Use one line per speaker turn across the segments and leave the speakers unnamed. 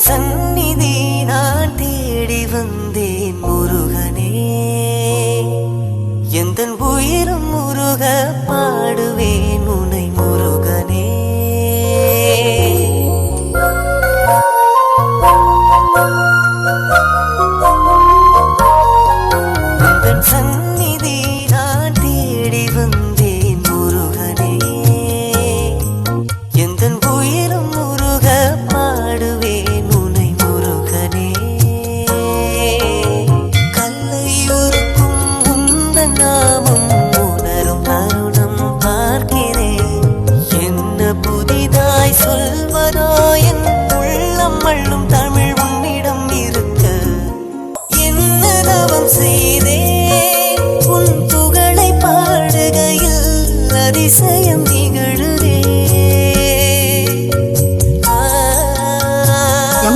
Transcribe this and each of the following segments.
உந்தன்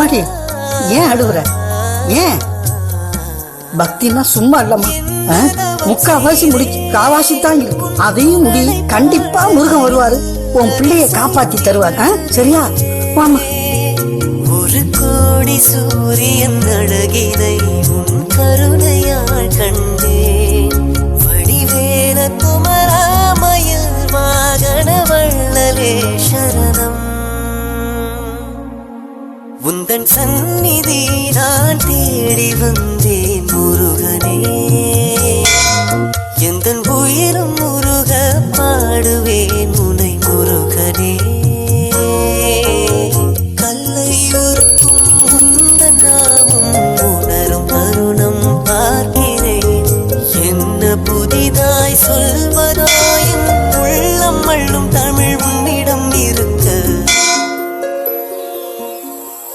எம்மாடி ஏன் அழுகுற ஏன் பக்தினா சும்மா இல்லம்மா முக்காவாசி முடிச்சு காவாசி தான் இருக்கு அதையும் முடி கண்டிப்பா முருகன் வருவாரு உன் பிள்ளைய காப்பாத்தி தருவார் சரியா வாமா
ஒரு கோடி சூரியன் அழகினை உன் கருணையால் கண்டே. வடிவேல குமராமயில் வாகன வள்ளலே சரணம் சந்நிதி நான் தேடி வந்தேன் முருகனே. எந்த உயிரும் முருக பாடுவேன் முனை முருகனே. கல்லை உருக்கும் உந்தன் நாமம் உணரும் தருணம் பார்க்கிறேன். என்ன புதிதாய் சொல்வதா